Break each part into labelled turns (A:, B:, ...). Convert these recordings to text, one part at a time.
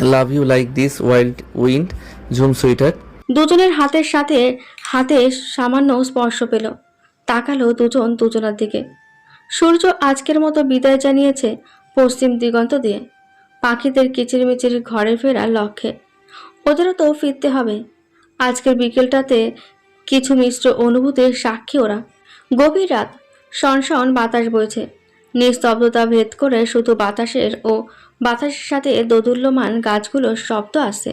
A: Love you like this wild wind, jhum sweater.
B: দুজনের হাতের সাথে হাতে সামান্য স্পর্শ পেল। তাকালো দুজন দুজনার দিকে। সূর্য আজকের মতো বিদায় জানিয়েছে পশ্চিম দিগন্ত দিয়ে। পাখিদের কিচিরমিচির ঘরে ফেরার লক্ষ্যে। ওদেরও তো ফিরতে হবে। আজকের বিকেলটাতে কিছু মিশ্র অনুভূতির সাক্ষী ওরা। গভীর রাত, শনশন বাতাস বইছে। নিস্তব্ধতা ভেদ করে শুধু বাতাসের ও বাতাসের সাথে দোদুল্যমান গাছগুলোর শব্দ আছে।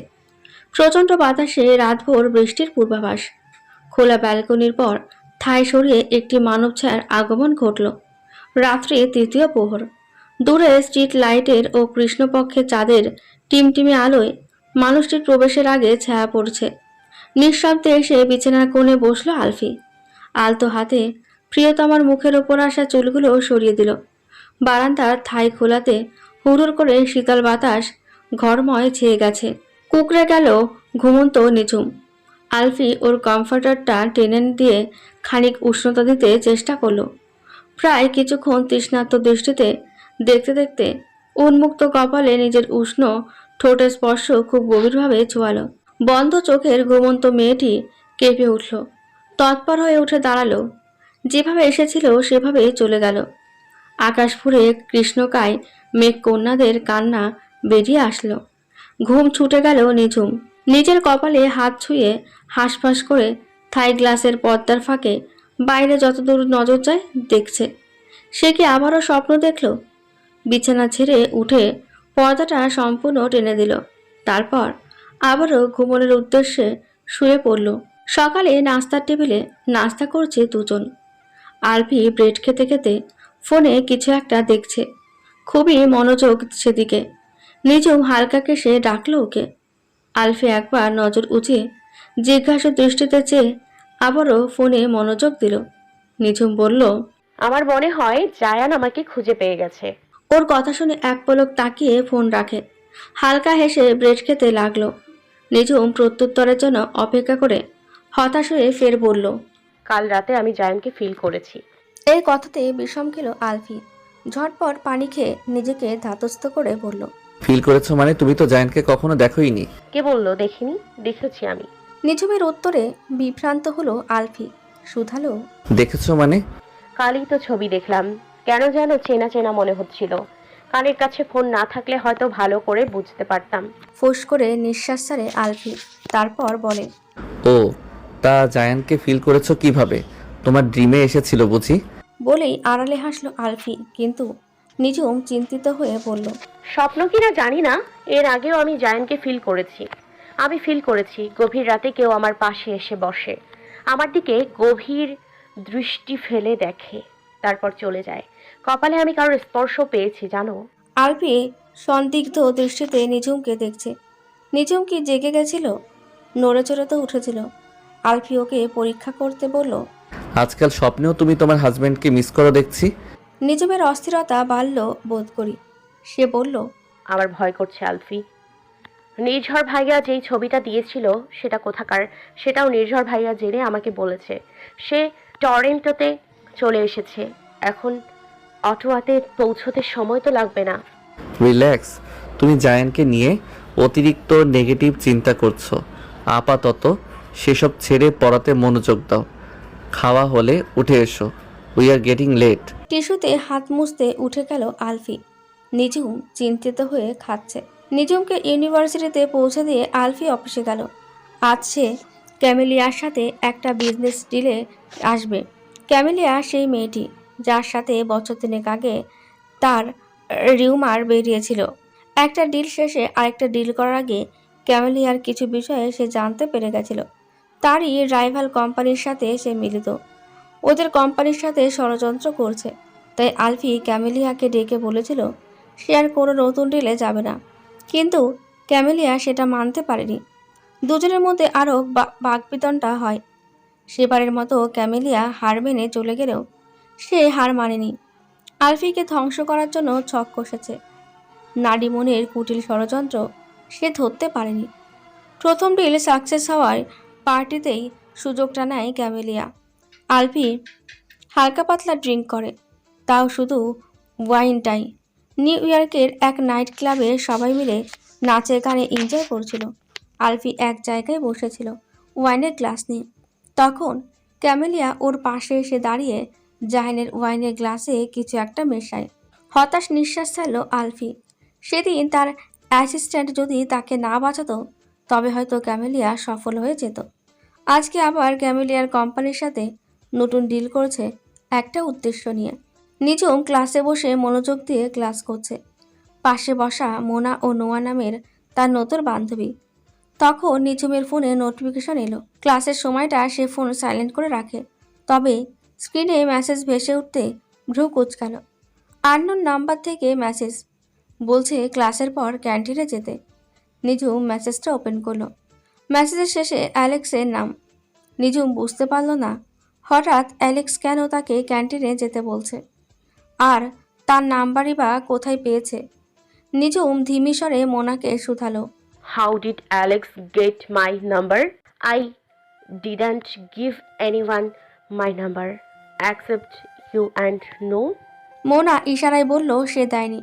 B: প্রচণ্ড বাতাসে রাতভর বৃষ্টির পূর্বাভাস। খোলা ব্যালকনির পর থাই সরিয়ে একটি মানব ছায়ার আগমন ঘটল। রাত্রি তৃতীয় প্রহর। দূরে স্ট্রিট লাইটের ও কৃষ্ণপক্ষে চাঁদের টিমটিমে আলোয় মানুষটির প্রবেশের আগে ছায়া পড়ছে। নিঃশব্দে এসে বিছানার কোণে বসল আলফি। আলতো হাতে প্রিয়তমার মুখের ওপর আসা চুলগুলো সরিয়ে দিল। বারান্দার থাই খোলাতে হুড়ুর করে শীতল বাতাস ঘরময় ছেয়ে গেছে। কুকড়ে গেল ঘুমন্ত নিঝুম। আলফি ওর কমফর্টারটা টেনে দিয়ে খানিক উষ্ণতা দিতে চেষ্টা করল। প্রায় কিছুক্ষণ তৃষ্ণার্ত দৃষ্টিতে দেখতে দেখতে উন্মুক্ত কপালে নিজের উষ্ণ ঠোঁটের স্পর্শ খুব গভীরভাবে ছোঁয়ালো। বন্ধ চোখের ঘুমন্ত মেয়েটি কেঁপে উঠল। তৎপর হয়ে উঠে দাঁড়াল। যেভাবে এসেছিল সেভাবেই চলে গেল। আকাশ ফুরে কৃষ্ণকায় মেঘ কন্যাদের কান্না বেরিয়ে আসলো। ঘুম ছুটে গেল নিঝুম। নিজের কপালে হাত ছুঁয়ে হাঁসফাঁস করে থাই গ্লাসের পর্দার ফাঁকে বাইরে যতদূর নজর যায় দেখছে। সে কি আবারও স্বপ্ন দেখল? বিছানা ছেড়ে উঠে পর্দাটা সম্পূর্ণ টেনে দিল। তারপর আবারও ঘুমনের উদ্দেশ্যে শুয়ে পড়ল। সকালে নাস্তার টেবিলে নাস্তা করছে দুজন। আলফি ব্রেড খেতে খেতে ফোনে কিছু একটা দেখছে। খুবই মনোযোগ সেদিকে। নিজেও হালকা কেসে ডাকলো ওকে। আলফি একবার নজর উঁচিয়ে জিজ্ঞাসা দৃষ্টিতে চেয়ে আবারও ফোনে মনোযোগ দিল। নিঝুম বলল
C: আমার মনে হয় জায়ান আমাকে খুঁজে পেয়ে গেছে।
B: ওর কথা শুনে এক পলক তাকিয়ে ফোন রাখে। হালকা হেসে ব্রেড খেতে লাগল। নিঝুম প্রত্যুত্তরের জন্য অপেক্ষা করে হতাশ হয়ে ফের বলল
C: কাল রাতে আমি জায়ানকে ফিল করেছি।
B: এই কথাতে বিষম খেল আলফি। ঝটপট পানি খেয়ে নিজেকে ধাতস্থ করে বলল
A: ফিল করেছ মানে তুমি তো জায়ান্টকে কখনো দেখোইনি।
C: কে বলল দেখিনি দেখেছি আমি।
B: নিঝুমের উত্তরে বিভ্রান্ত হলো আলফি। শুধালো
A: দেখেছ মানে?
C: কালই তো ছবি দেখলাম। কেন যেন চেনা চেনা মনে হচ্ছিল। কানের কাছে ফোন না থাকলে হয়তো ভালো করে বুঝতে পারতাম।
B: ফোঁস করে নিঃশ্বাস ছাড়ে আলফি। তারপর বলে
A: ও তা জায়ান্টকে ফিল করেছ কীভাবে? তোমার ড্রিমে এসেছিল বুঝি?
B: বলেই আড়ালে হাসলো আলফি কিন্তু নিঝুম চিন্তিত হয়ে বলল
C: স্বপ্ন কিনা জানি না এর আগেও আমি জায়ানকে ফিল করেছি। আমি ফিল করেছি গভীর রাতে কেউ আমার পাশে এসে বসে। আমার দিকে গভীর দৃষ্টি ফেলে দেখে তারপর চলে যায়। কপালে আমি কারোর স্পর্শ পেয়েছি জানো?
B: আলফি সন্দিগ্ধ দৃষ্টিতে নিঝুমকে দেখছে। নিঝুম কি জেগে গেছিল? নড়ে চড়ে তো উঠেছিল। আলফি ওকে পরীক্ষা করতে বলল
A: আজকাল স্বপ্নেও তুমি তোমার হাজবেন্ডকে মিস করো দেখছি।
B: নিঝুমের অস্থিরতা বাড়ল বোধ করি। সে বলল
C: আমার ভয় করছে আলফি। নির্ঝর ভাইয়া যেই ছবিটা দিয়েছিল সেটা কোথাকার সেটাও নির্ঝর ভাইয়া জেনে আমাকে বলেছে। সে টরেন্টোতে চলে এসেছে। এখন অটোয়াতে পৌঁছতে সময় তো লাগবে না।
A: রিল্যাক্স তুমি জায়ানকে নিয়ে অতিরিক্ত নেগেটিভ চিন্তা করছ। আপাতত সেসব ছেড়ে পড়াতে মনোযোগ দাও। খাওয়া হলে উঠে এসো। উই আর গেটিং লেট
B: টিস্যুতে হাত মুছতে উঠে গেল আলফি। নিজুম চিন্তিত হয়ে খাচ্ছে। নিজুমকে ইউনিভার্সিটিতে পৌঁছে দিয়ে আলফি অফিসে গেল। আজ সে ক্যামেলিয়ার সাথে একটা বিজনেস ডিলে আসবে। ক্যামেলিয়া সেই মেয়েটি, যার সাথে বছর তিনেক আগে তার রিউমার বেরিয়েছিল। একটা ডিল শেষে আরেকটা ডিল করার আগে ক্যামেলিয়ার কিছু বিষয়ে সে জানতে পেরে গেছিল। তারই রাইভাল কোম্পানির সাথে সে মিলিত। ওদের কোম্পানির সাথে ষড়যন্ত্র করছে। তাই আলফি ক্যামেলিয়াকে ডেকে বলেছিল, সে আর কোনো নতুন ডিলে যাবে না। কিন্তু ক্যামেলিয়া সেটা মানতে পারেনি। দুজনের মধ্যে আরও বাগবিতনটা হয়। সেবারের মতো ক্যামেলিয়া হার মেনে চলে গেলেও সে হার মানেনি। আলফিকে ধ্বংস করার জন্য ছক কষেছে। নাডিমনের কুটিল ষড়যন্ত্র সে ধরতে পারেনি। প্রথম ডিল সাকসেস হওয়ার পার্টিতেই সুযোগটা নেয় ক্যামেলিয়া। আলফি হালকা পাতলা ড্রিঙ্ক করে, তাও শুধু ওয়াইনটাই। নিউ ইয়র্কের এক নাইট ক্লাবে সবাই মিলে নাচে গানে এনজয় করছিল। আলফি এক জায়গায় বসেছিল ওয়াইনের গ্লাস নিয়ে। তখন ক্যামেলিয়া ওর পাশে এসে দাঁড়িয়ে জাহিনের ওয়াইনের গ্লাসে কিছু একটা মেশায়। হতাশ নিঃশ্বাস ছাড়ল আলফি সেদিন তার অ্যাসিস্ট্যান্ট যদি তাকে না বাঁচাতো তবে হয়তো ক্যামেলিয়া সফল হয়ে যেত। আজকে আবার ক্যামেলিয়ার কোম্পানির সাথে নতুন ডিল করছে একটা উদ্দেশ্য নিয়ে। নিজম ক্লাসে বসে মনোযোগ দিয়ে ক্লাস করছে। পাশে বসা মোনা ও নোয়া নামের তার নতুন বান্ধবী। তখন নিঝুমের ফোনে নোটিফিকেশন এলো। ক্লাসের সময়টা সে ফোন সাইলেন্ট করে রাখে। তবে স্ক্রিনে মেসেজ ভেসে উঠতে ভ্রু কুচকাল। আননোন নাম্বার থেকে মেসেজ। বলছে ক্লাসের পর ক্যান্টিনে যেতে। নিঝুম মেসেজটা ওপেন করল। মেসেজের শেষে অ্যালেক্সের নাম। নিঝুম বুঝতে পারল না হঠাৎ অ্যালেক্স কেন তাকে ক্যান্টিনে যেতে বলছে? আর তার নাম্বারই বা কোথায় পেয়েছে? নিঝুম ধিমি স্বরে মোনাকে শুধালো।
C: How did Alex get my number? I didn't give anyone my number except you and no.
B: Mona ইশারায় বলল সে দেয়নি।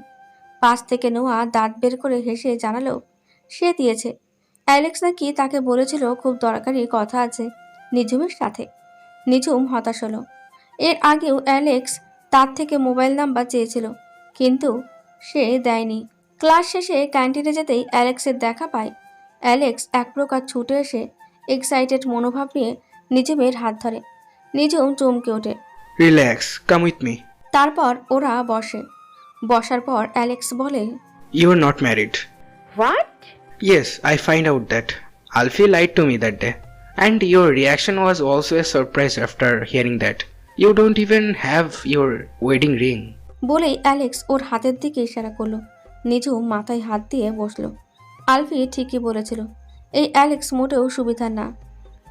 B: পাশ থেকে নোয়া দাঁত বের করে হেসে জানালো সে দিয়েছে। অ্যালেক্স নাকি তাকে বলেছিল খুব দরকারি কথা আছে নিঝুমের সাথে। নিঝুম হতাশ হলো। এর আগেও অ্যালেক্স তার থেকে মোবাইল নাম্বার চেয়েছিল কিন্তু সে দেয়নি। ক্লাস শেষে ক্যান্টিনে যেতেই অ্যালেক্সের দেখা পায়। অ্যালেক্স এক প্রকার ছুটে এসে এক্সাইটেড মনোভাব নিয়ে নিঝুমের হাত ধরে। নিঝুম চমকে ওঠে।
D: Relax, come with me.
B: তারপর ওরা বসে। বসার পর অ্যালেক্স বলে
D: You are not married.
C: What?
D: Yes, I find out that. Alfie lied to me that day. And your reaction was also a surprise after hearing that. You don't even have your wedding ring.
B: বলেই Alex ওর হাতের দিকে ইশারা করল নিজুম মাথায় হাত দিয়ে বসল আলফি ঠিকই বলেছিল এই অ্যালেক্স মোটেও সুবিধার না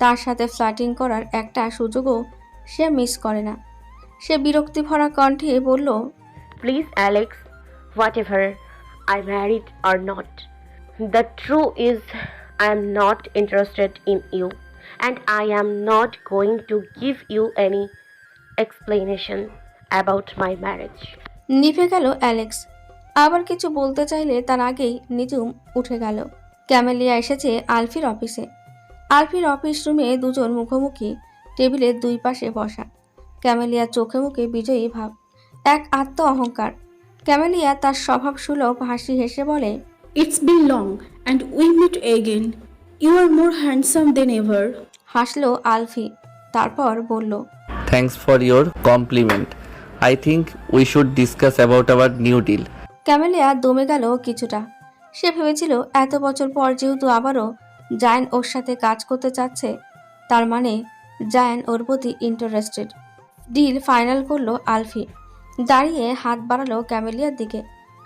B: তার সাথে ফ্লাটিং করার একটা সুযোগও সে মিস করে না সে বিরক্তি ভরা কণ্ঠে বলল
C: Please, Alex, whatever I married or not. The truth is, I am not interested in you, and I am not going to give you any explanation about my marriage.
B: নিভে গেল অ্যালেক্স। আবার কিছু বলতে চাইলে তার আগেই নিজুম উঠে গেল। ক্যামেলিয়া এসেছে আলফির অফিসে। আলফির অফিস রুমে দুজন মুখোমুখি টেবিলের দুই পাশে বসা। ক্যামেলিয়া চোখে মুখে বিজয়ী ভাব। এক আত্ম অহংকার ক্যামেলিয়া তার স্বভাব সুলভ হাসি হেসে বলে
E: It's been long and we meet again. You are more handsome than ever.
B: হাসলো আলফি তারপর বলল
A: thanks for your compliment I think we should discuss about our new deal
B: Camellia দমে গেল কিছুটা। সে ভেবেছিল এত বছর পর যেহেতু আবারও জায়ান ওর সাথে কাজ করতে চাচ্ছে তার মানে জায়ান ওর প্রতি ইন্টারেস্টেড ডিল ফাইনাল করল আলফি। দাঁড়িয়ে হাত বাড়ালো ক্যামেলিয়ার দিকে।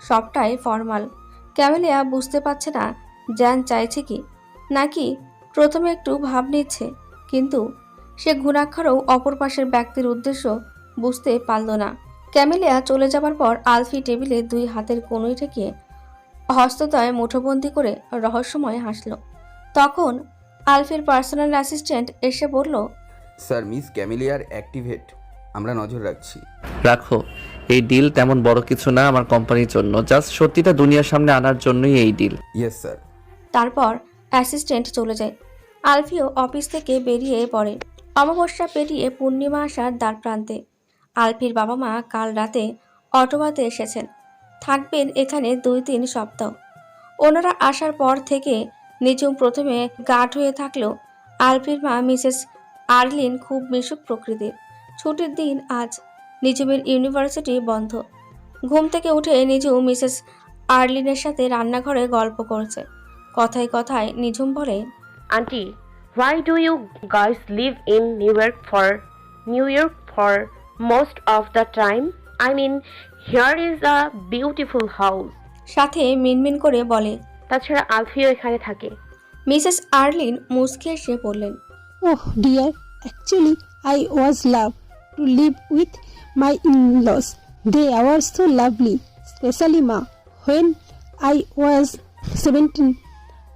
B: সবটাই ফর্মাল ক্যামেলিয়া বুঝতে পারছে না জায়ান চাইছে কি? নাকি প্রথমে একটু ভাব নিচ্ছে কিন্তু সে ঘুণাক্ষরেও অপর পাশের ব্যক্তির উদ্দেশ্য বুঝতে পারল না। ক্যামেলিয়া চলে যাবার পর আলফি টেবিলে দুই হাতের কনুই ঠেকিয়ে হস্তদয় মুঠোবন্দি করে রহস্যময় হাসল। তখন আলফির পার্সোনাল অ্যাসিস্ট্যান্ট এসে বলল
F: স্যার মিস ক্যামিলিয়ার অ্যাক্টিভেট আমরা নজর রাখছি।
A: রাখো। এই ডিল তেমন বড় কিছু না আমার কোম্পানির জন্য। জাস্ট সত্যিটা দুনিয়ার সামনে আনার জন্যই এই ডিল
F: ইয়েস স্যার
B: তারপর অ্যাসিস্ট্যান্ট চলে যায়। আলফিও অফিস থেকে বেরিয়ে পড়ে। অমাবস্যা পেরিয়ে পূর্ণিমা আসার দ্বার প্রান্তে। আলফির বাবা মা কাল রাতে অটোবাতে এসেছেন। থাকবেন এখানে দুই তিন সপ্তাহ। ওনারা আসার পর থেকে নিজুম প্রথমে গাঢ় হয়ে থাকলেও আলফির মা মিসেস আর্লিন খুব মিশুক প্রকৃতির। ছুটির দিন আজ নিজুমির ইউনিভার্সিটি বন্ধ। ঘুম থেকে উঠে নিজু মিসেস আর্লিনের সাথে রান্নাঘরে গল্প করছে। কথায় কথায় নিঝুম বলে
C: aunty why do you girls live in New York for New York for most of the time I mean here is a beautiful house
B: সাথে মিনমিন করে বলে
C: তাছাড়া আলফিও এখানে থাকে।
B: মিসেস আর্লিন মুসকে এসে বললেন
G: ওহ dear actually I was love to live with my in laws. They were so lovely, especially Ma. When I was 17,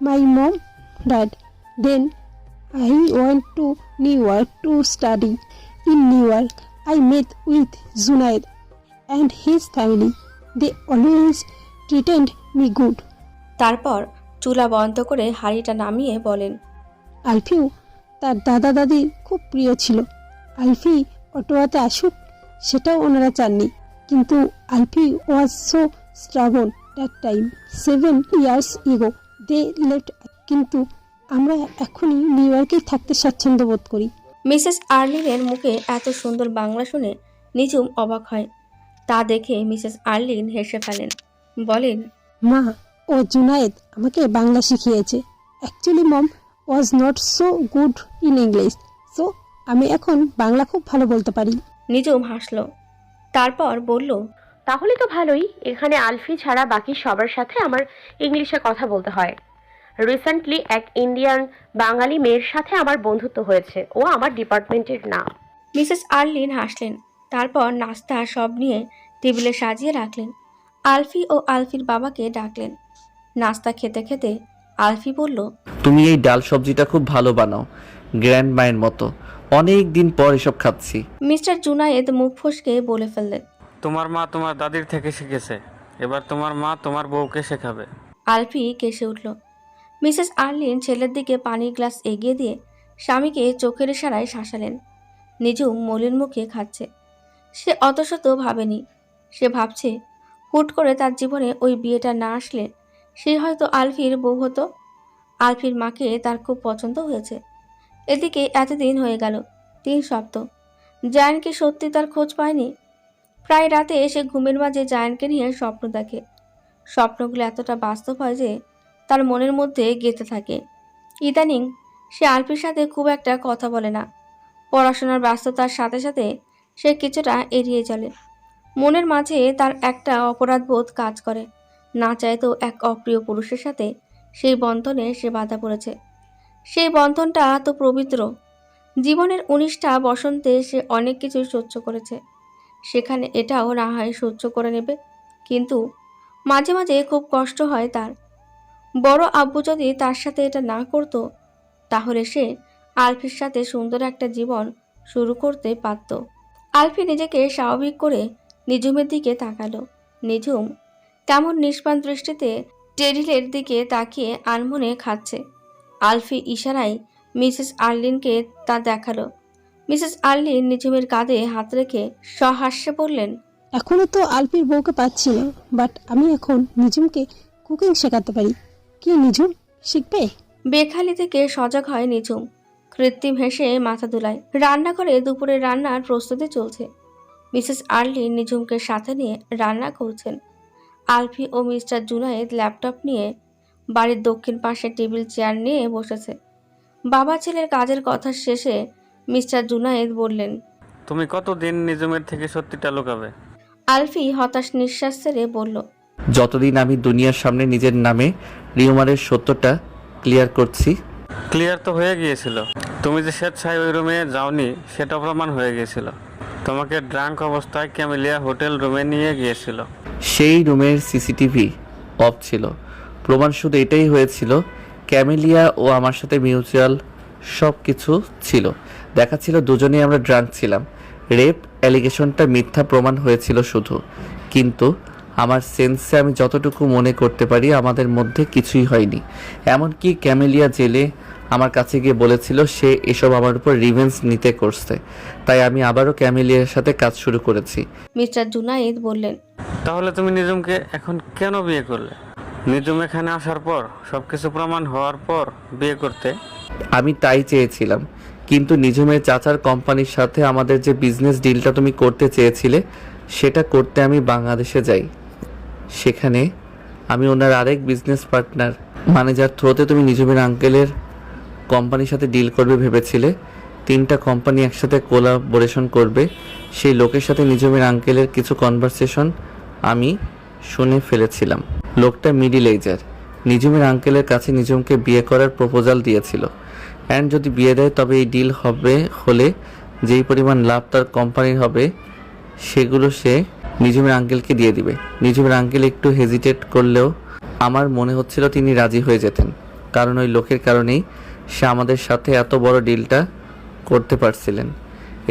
G: my mom died. Then I went to New York to study. In New York, I met with Zunaid and his family. They always treated me good.
B: তারপর চুলা বন্ধ করে হাঁড়িটা নামিয়ে বলেন
G: আলফিও তার দাদা দাদি খুব প্রিয় ছিল আলফি অটোয়াতে আসুক সেটাও ওনারা চাননি। কিন্তু Alfie was so stubborn that time. Seven years ago they let কিন্তু আমরা এখনই নিউ ইয়র্কেই থাকতে স্বাচ্ছন্দ্য বোধ করি।
B: মিসেস আর্লিনের মুখে এত সুন্দর বাংলা শুনে নিজুম অবাক হয়। তা দেখে মিসেস আর্লিন হেসে ফেলেন বলেন
G: মা ও জুনায়েদ আমাকে বাংলা শিখিয়েছে। Actually mom was not so good in English. So আমি এখন বাংলা খুব ভালো বলতে পারি।
B: নিজুম হাসল। তারপর বলল
C: তাহলে তো ভালোই এখানে আলফি ছাড়া বাকি সবার সাথে আমার ইংলিশে কথা বলতে হয়। রিসেন্টলি এক ইন্ডিয়ান বাঙালি মেয়ের সাথে আমার বন্ধুত্ব হয়েছে। ও আমার ডিপার্টমেন্টের না
B: মিসেস আর্লিন হাসলেন। তারপর নাস্তা সব নিয়ে টেবিলে সাজিয়ে রাখলেন। আলফি ও আলফির বাবাকে ডাকলেন। নাস্তা খেতে খেতে আলফি বলল
A: তুমি এই ডাল সবজিটা খুব ভালো বানাও। গ্র্যান্ড মায়ের মতো। অনেক দিন পর এসব খাচ্ছি।
B: মিস্টার জুনায়েদ মুখ ফসকে বলে ফেললেন।
H: তোমার মা তোমার দাদির থেকে শিখেছে। এবার তোমার মা তোমার বউকে শেখাবে।
B: আলফি কেসে উঠল। মিসেস আর্লিন ছেলের দিকে পানির গ্লাস এগিয়ে দিয়ে স্বামীকে চোখের ইশারায় শাসালেন। নিজুম মলিন মুখে খাচ্ছে। সে অতশত ভাবেনি। সে ভাবছে হুট করে তার জীবনে ওই বিয়েটা না আসলে সে হয়তো আলফির বউ হতো। আলফির মাকে তার খুব পছন্দ হয়েছে। এদিকে এতদিন হয়ে গেল, তিন সপ্তাহ। জায়ান কি সত্যি তার খোঁজ পায়নি। প্রায় রাতে এসে ঘুমের মাঝে জায়ানকে নিয়ে স্বপ্ন দেখে। স্বপ্নগুলো এতটা বাস্তব হয় যে তার মনের মধ্যে গেঁথে থাকে। ইদানিং সে আলফির সাথে খুব একটা কথা বলে না। পড়াশোনার ব্যস্ততার সাথে সাথে সে কিছুটা এড়িয়ে চলে। মনের মাঝে তার একটা অপরাধ বোধ কাজ করে। না চাইতেও এক অপ্রিয় পুরুষের সাথে সেই বন্ধনে সে বাধা পড়েছে। সেই বন্ধনটা তো পবিত্র। জীবনের উনিশটা বসন্তে সে অনেক কিছু সহ্য করেছে। সেখানে এটাও না হয় সহ্য করে নেবে, কিন্তু মাঝে মাঝে খুব কষ্ট হয় তার। বড় আব্বু যদি তার সাথে এটা না করতো, তাহলে সে আলফির সাথে সুন্দর একটা জীবন শুরু করতে পারত। আলফি নিজেকে স্বাভাবিক করে নিঝুমের দিকে তাকালো। নিঝুম কেমন নিষ্পান দৃষ্টিতে টেরিলের দিকে তাকিয়ে আনমনে খাচ্ছে। আলফি ইশারায় মিসেস আর্লিনকে তা দেখাল। মিসেস আর্লিন নিঝুমের কাঁধে হাত রেখে সহাস্যে বললেন
G: এখনও তো আলপির বউকে পাচ্ছি না বাট আমি এখন নিজুমকে কুকিং শেখাতে পারি। কি নিজুম শিখবে?
B: বেখালি থেকে সজাগ হয় নিঝুম। কৃত্রিম হেসে মাথা দুলায়। রান্নাঘরে দুপুরে রান্নার প্রস্তুতি চলছে। মিসেস আর্লি নিঝুমকে সাথে নিয়ে রান্না করছেন। আলফি ও মিস্টার জুনায়েদ ল্যাপটপ নিয়ে বাড়ির দক্ষিণ পাশে টেবিল চেয়ার নিয়ে বসেছে। বাবা ছেলের কাজের কথা শেষে মিস্টার জুনায়েদ বললেন
H: তুমি কতদিন নিজমের থেকে সত্যিটা লুকাবে?
B: আলফি হতাশ নিঃশ্বাস ছেড়ে বলল
A: যতদিন আমি দুনিয়ার সামনে নিজের নামে রিউমারের সত্যটা ক্লিয়ার করছি।
H: ক্লিয়ার তো হয়ে গিয়েছিল। তুমি যে স্বেচ্ছায় ওই রুমে যাওনি সেটা প্রমাণ হয়ে গিয়েছিল। তোমাকে ড্রাঙ্ক অবস্থায় ক্যামেলিয়া হোটেল রুমে নিয়ে গিয়েছিল।
A: সেই রুমের সিসিটিভি অফ ছিল। প্রমাণ শুধু এটাই হয়েছিল ক্যামেলিয়া ও আমার সাথে মিউচুয়াল সব কিছু ছিল। দেখাচ্ছিল দুজনেই আমরা ড্রাঙ্ক ছিলাম। রেপ অ্যালিগেশনটা মিথ্যা প্রমাণ হয়েছিল শুধু। কিন্তু আমার সেন্সে আমি যতটুকু মনে করতে পারি আমাদের মধ্যে কিছুই হয়নি। এমনকি ক্যামেলিয়া জেলে আমার কাছে গিয়ে বলেছিল সে এসব আমার উপর রিভেন্স নিতে করছে। তাই আমি আবারও ক্যামেলিয়ার সাথে কাজ শুরু করেছি।
B: মিস্টার জুনায়েদ বললেন
H: তাহলে তুমি নিজমকে এখন কেন বিয়ে করলে? নিজম এখানে আসার পর সব কিছু প্রমাণ হওয়ার পর বিয়ে করতে।
A: আমি তাই চেয়েছিলাম, কিন্তু নিজমের চাচার কোম্পানির সাথে আমাদের যে বিজনেস ডিলটা তুমি করতে চেয়েছিলে, সেটা করতে আমি বাংলাদেশে যাই। সেখানে আমি ওনার আরেক বিজনেস পার্টনার মানে যার থ্রোতে তুমি নিজমের আঙ্কেলের কোম্পানির সাথে ডিল করবে ভেবেছিলে, তিনটা কোম্পানি একসাথে কোলাবোরেশন করবে, সেই লোকের সাথে নিজমের আঙ্কেলের কিছু কনভারসেশন আমি শুনে ফেলেছিলাম। লোকটা মিডিল এজার। নিজুমের আঙ্কেলের কাছে নিজুমকে বিয়ে করার প্রপোজাল দিয়েছিল। অ্যান্ড যদি বিয়ে দেয়, তবে এই ডিল হবে হলে যেই পরিমাণ লাভ তার কোম্পানির হবে, সেগুলো সে নিজুমের আঙ্কেলকে দিয়ে দিবে। নিজুমের আঙ্কেল একটু হেজিটেট করলেও আমার মনে হচ্ছিল তিনি রাজি হয়ে যেতেন। কারণ ওই লোকের কারণেই সে আমাদের সাথে এত বড় ডিলটা করতে পারছিলেন।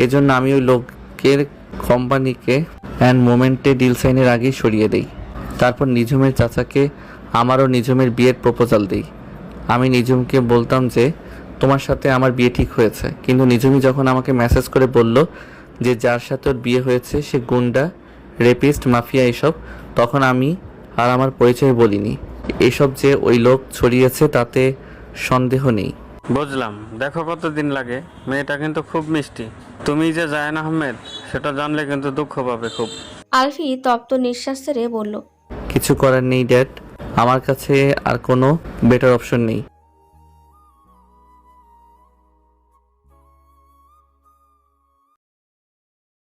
A: এই জন্য আমি ওই লোকের কোম্পানিকে অ্যান্ড মোমেন্টে ডিল সাইনের আগেই সরিয়ে দেই। তারপর নিঝুমের চাচাকে আমারও নিঝুমের বিয়ের প্রপোজাল দিই। আমি নিজমকে বলতাম যে তোমার সাথে আমার বিয়ে ঠিক হয়েছে। কিন্তু নিজমই যখন আমাকে মেসেজ করে বলল যে যার সাথে ওর বিয়ে হয়েছে সে গুন্ডা রেপিস্ট মাফিয়া এসব তখন আমি আর আমার পরিচয় বলিনি। এসব যে ওই লোক ছড়িয়েছে তাতে সন্দেহ নেই।
H: বুঝলাম। দেখো কতদিন লাগে। মেয়েটা কিন্তু খুব মিষ্টি। তুমি যে জায়ান আহমেদ সেটা জানলে কিন্তু দুঃখ পাবে খুব।
B: আলফি তপ্ত নিঃশ্বাস ছেড়ে বলল
A: কিছু করার নেই ড্যাড। আমার কাছে আর কোনো বেটার অপশন নেই।